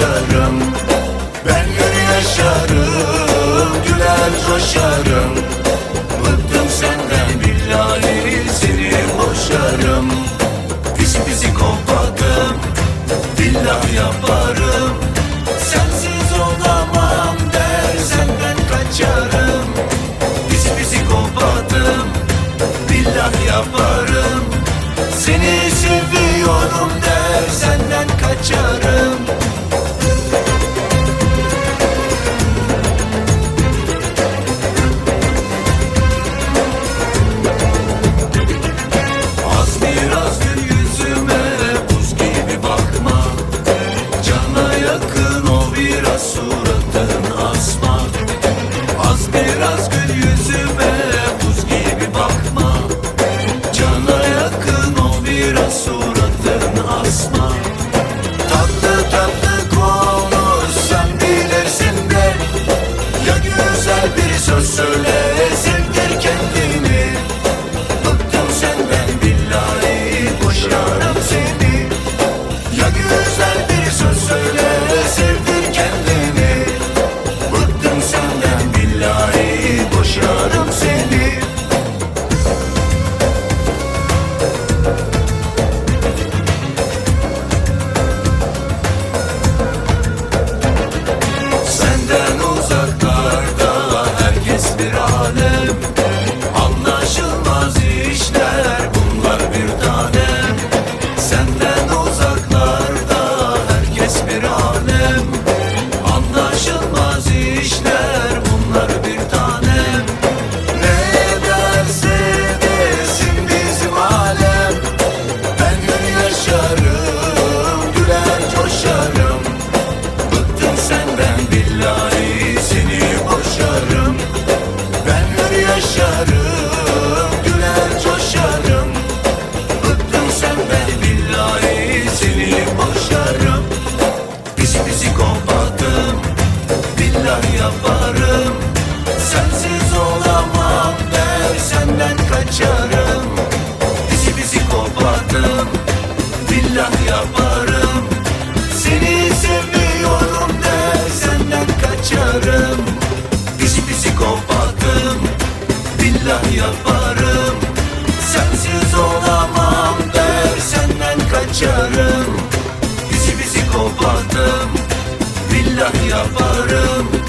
yaşarım. Ben gül yaşarım Güler coşarım. Bıktım senden billahi Seni boşarım. Pisi pisi kopardım Billahi yaparım. kanatlarını asma. Tatlı tatlı konuş sen bilirsin de. Ya güzel bir söz söyle. neler yaparım. Sensiz olamam der senden kaçarım. Dizi bizi kopardım billah yaparım. Seni sevmiyorum der senden kaçarım. Dizi bizi kopardım billah yaparım. Sensiz olamam der senden kaçarım. Dizi bizi kopardım billah yaparım.